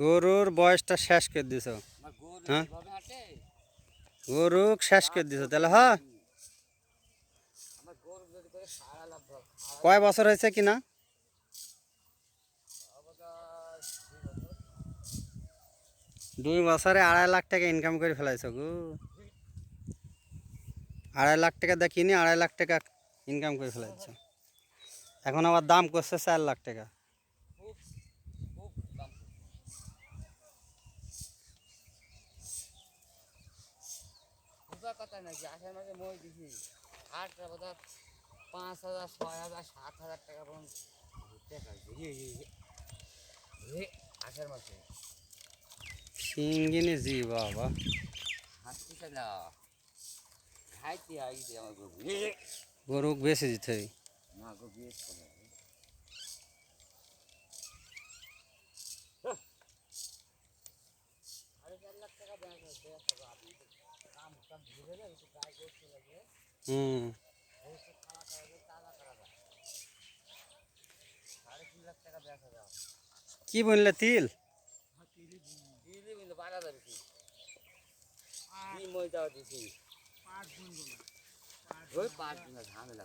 গরুর বয়সটা শেষ করে দিছ। গরু হ্যাঁ? গরু শেষ করে দিছ তাহলে হ্যাঁ কয় বছর হয়েছে কিনা? দুই বছরে আড়াই লাখ টাকা ইনকাম করে ফেলাইছ গো। আড়াই লাখ টাকা দেখিনি আড়াই লাখ টাকা ইনকাম করে ফেলাইছ। এখন আবার দাম করছে চার লাখ টাকা। বুঝার কথা নাকি আষাঢ় মাসে মই দিছি। হাটটা বোধ পাঁচ হাজার ছয় হাজার সাত হাজার টাকা পর্যন্ত ঘুরতে পারছি আষাঢ় মাসে। সিঙ্গিনি জি বাবা। হাঁটতেছে না খাইতে আইতে আমার গরু। গরু বেশি দিতে। না গো বেশ সাড়ে চার লাখ টাকা ব্যাংক হচ্ছে হুম। কি বললে তিল? ঝামেলা